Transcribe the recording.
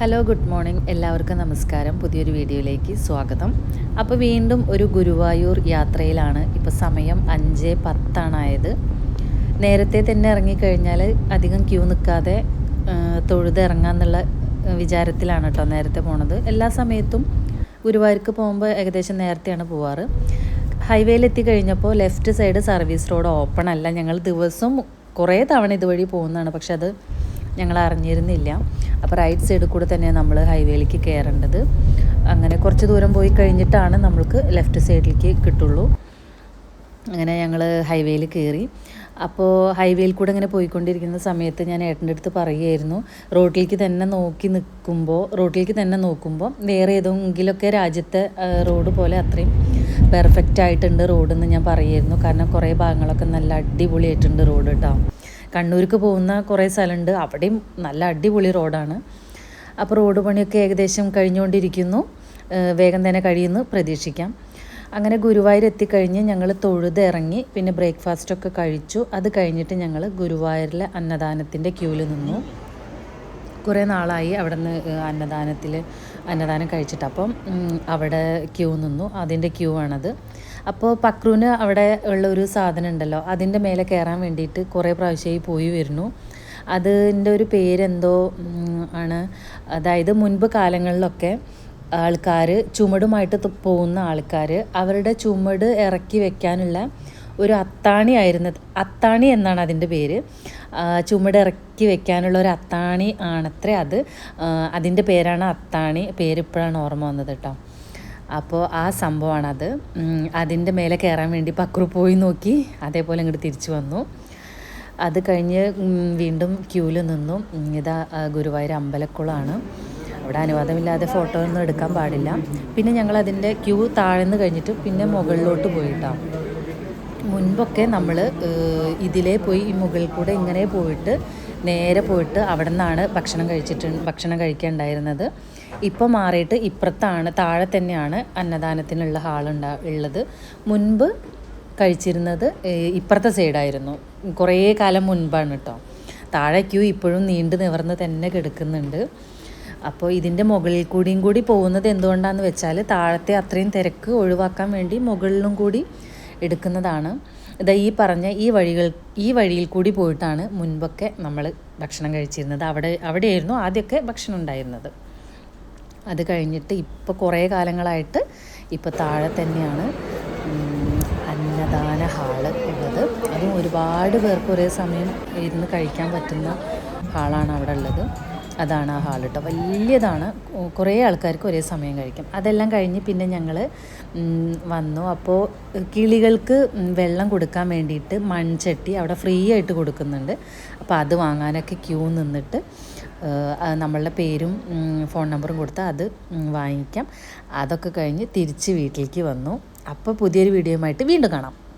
Hello good morning എല്ലാവർക്കും നമസ്കാരം. പുതിയൊരു വീഡിയോയിലേക്ക് സ്വാഗതം. അപ്പോൾ വീണ്ടും ഒരു ഗുരുവായൂർ യാത്രയിലാണ് ഇപ്പോൾ സമയം അഞ്ച് പത്താണായത്. നേരത്തെ തന്നെ ഇറങ്ങിക്കഴിഞ്ഞാൽ അധികം ക്യൂ നിൽക്കാതെ തൊഴുത് ഇറങ്ങാന്നുള്ള വിചാരത്തിലാണ് കേട്ടോ നേരത്തെ പോണത്. എല്ലാ സമയത്തും ഗുരുവായൂർക്ക് പോകുമ്പോൾ ഏകദേശം നേരത്തെയാണ് പോവാറ്. ഹൈവേയിൽ എത്തിക്കഴിഞ്ഞപ്പോൾ left side service road open അല്ല. ഞങ്ങൾ ദിവസവും കുറേ തവണ ഇതുവഴി പോകുന്നതാണ്. പക്ഷെ അത് ഞങ്ങൾ അറിഞ്ഞിരുന്നില്ല അപ്പോൾ റൈറ്റ് സൈഡിൽ കൂടെ തന്നെ നമ്മൾ ഹൈവേയിലേക്ക് കയറേണ്ടത് അങ്ങനെ കുറച്ച് ദൂരം പോയി കഴിഞ്ഞിട്ടാണ് നമ്മൾക്ക് ലെഫ്റ്റ് സൈഡിലേക്ക് കിട്ടുള്ളൂ. അങ്ങനെ ഞങ്ങൾ ഹൈവേയിൽ കയറി അപ്പോൾ ഹൈവേയിൽ കൂടെ ഇങ്ങനെ പോയിക്കൊണ്ടിരിക്കുന്ന സമയത്ത് ഞാൻ ഏട്ടന്റെ അടുത്ത് പറയുമായിരുന്നു റോട്ടിലേക്ക് തന്നെ നോക്കി നിൽക്കുമ്പോൾ റോട്ടിലേക്ക് തന്നെ നോക്കുമ്പോൾ വേറെ ഏതെങ്കിലുമൊക്കെ രാജ്യത്തെ റോഡ് പോലെ അത്രയും പെർഫെക്റ്റ് ആയിട്ടുണ്ട് റോഡെന്ന് ഞാൻ പറയുമായിരുന്നു. കാരണം കുറേ ഭാഗങ്ങളൊക്കെ നല്ല അടിപൊളിയായിട്ടുണ്ട് റോഡ് കേട്ടോ കണ്ണൂർക്ക് പോകുന്ന കുറേ സ്ഥലമുണ്ട്. അവിടെയും നല്ല അടിപൊളി റോഡാണ്. അപ്പോൾ റോഡ് പണിയൊക്കെ ഏകദേശം കഴിഞ്ഞുകൊണ്ടിരിക്കുന്നു. വേഗം തന്നെ കഴിയുന്നു പ്രതീക്ഷിക്കാം. അങ്ങനെ ഗുരുവായൂർ എത്തിക്കഴിഞ്ഞ് ഞങ്ങൾ തൊഴുത് ഇറങ്ങി പിന്നെ ബ്രേക്ക്ഫാസ്റ്റൊക്കെ കഴിച്ചു. അത് കഴിഞ്ഞിട്ട് ഞങ്ങൾ ഗുരുവായൂരിലെ അന്നദാനത്തിന്റെ ക്യൂവിൽ നിന്നു. കുറേ നാളായി അവിടെ നിന്ന് അന്നദാനത്തിൽ അന്നദാനം കഴിച്ചിട്ട്. അപ്പം അവിടെ ക്യൂ നിന്നു. അതിന്റെ ക്യൂ ആണത്. അപ്പോൾ പക്രൂന് അവിടെ ഉള്ള ഒരു സാധനം ഉണ്ടല്ലോ അതിന്റെ മേലെ കയറാൻ വേണ്ടിയിട്ട് കുറേ പ്രാവശ്യമായി പോയി വരുന്നു. അതിന്റെ ഒരു പേരെന്തോ ആണ്. അതായത് മുൻപ് കാലങ്ങളിലൊക്കെ ആൾക്കാർ ചുമടുമായിട്ട് പോകുന്ന ആൾക്കാർ അവരുടെ ചുമട് ഇറക്കി വെക്കാനുള്ള ഒരു അത്താണി ആയിരുന്നത്. അത്താണി എന്നാണ് അതിന്റെ പേര്. ചുമട് ഇറക്കി വെക്കാനുള്ള ഒരു അത്താണി ആണത്രേ അത്. അതിന്റെ പേരാണ് അത്താണി. പേരിപ്പോഴാണ് ഓർമ്മ വന്നത് കേട്ടോ. അപ്പോൾ ആ സംഭവമാണത്. അതിന്റെ മേലെ കയറാൻ വേണ്ടി പക്രു പോയി നോക്കി. അതേപോലെ ഇങ്ങോട്ട് തിരിച്ചു വന്നു. അത് കഴിഞ്ഞ് വീണ്ടും ക്യൂവിൽ നിന്നു. ഇതാ ഗുരുവായൂർ അമ്പലക്കുളമാണ്. അവിടെ അനുവാദമില്ലാതെ ഫോട്ടോ ഒന്നും എടുക്കാൻ പാടില്ല. പിന്നെ ഞങ്ങൾ അതിന്റെ ക്യൂ താഴ്ന്നു കഴിഞ്ഞിട്ട് പിന്നെ മുകളിലോട്ട് പോയിട്ടാണ് മുൻപൊക്കെ നമ്മൾ ഇതിലേ പോയി ഈ മുകളിൽ കൂടെ ഇങ്ങനെ പോയിട്ട് നേരെ പോയിട്ട് അവിടെ നിന്നാണ് ഭക്ഷണം കഴിച്ചിട്ട് ഭക്ഷണം കഴിക്കേണ്ടായിരുന്നത്. ഇപ്പോൾ മാറിയിട്ട് ഇപ്പുറത്താണ് താഴെ തന്നെയാണ് അന്നദാനത്തിനുള്ള ഹാളുണ്ടാ ഉള്ളത്. മുൻപ് കഴിച്ചിരുന്നത് ഇപ്പുറത്തെ സൈഡായിരുന്നു. കുറേ കാലം മുൻപാണ് കേട്ടോ താഴെ ക്യൂ ഇപ്പോഴും നീണ്ടു നിവർന്ന് തന്നെ കിടക്കുന്നുണ്ട്. അപ്പോൾ ഇതിന്റെ മുകളിൽ കൂടിയും കൂടി പോകുന്നത് എന്തുകൊണ്ടാണെന്ന് വെച്ചാൽ താഴത്തെ അത്രയും തിരക്ക് ഒഴിവാക്കാൻ വേണ്ടി മുകളിലും കൂടി എടുക്കുന്നതാണ്. ഇതാ ഈ പറഞ്ഞ ഈ വഴികൾ ഈ വഴിയിൽ കൂടി പോയിട്ടാണ് മുൻപൊക്കെ നമ്മൾ ഭക്ഷണം കഴിച്ചിരുന്നത്. അവിടെ അവിടെയായിരുന്നു ആദ്യമൊക്കെ ഭക്ഷണം ഉണ്ടായിരുന്നത്. അത് കഴിഞ്ഞിട്ട് ഇപ്പോൾ കുറേ കാലങ്ങളായിട്ട് ഇപ്പോൾ താഴെ തന്നെയാണ് അന്നദാന ഹാൾ ഉള്ളത്. അതും ഒരുപാട് പേർക്ക് ഒരേ സമയം ഇരുന്ന് കഴിക്കാൻ പറ്റുന്ന ഹാളാണ് അവിടെ ഉള്ളത്. അതാണ് ആ ഹാൾ കേട്ടോ വലിയതാണ്. കുറേ ആൾക്കാർക്ക് ഒരേ സമയം കഴിക്കും. അതെല്ലാം കഴിഞ്ഞ് പിന്നെ ഞങ്ങൾ വന്നു. അപ്പോൾ കിളികൾക്ക് വെള്ളം കൊടുക്കാൻ വേണ്ടിയിട്ട് മൺചട്ടി അവിടെ ഫ്രീ ആയിട്ട് കൊടുക്കുന്നുണ്ട്. അപ്പോൾ അത് വാങ്ങാനൊക്കെ ക്യൂ നിന്നിട്ട് നമ്മളുടെ പേരും ഫോൺ നമ്പറും കൊടുത്താൽ അത് വാങ്ങിക്കാം. അതൊക്കെ കഴിഞ്ഞ് തിരിച്ച് വീട്ടിലേക്ക് വന്നു. അപ്പോൾ പുതിയൊരു വീഡിയോയുമായിട്ട് വീണ്ടും കാണാം.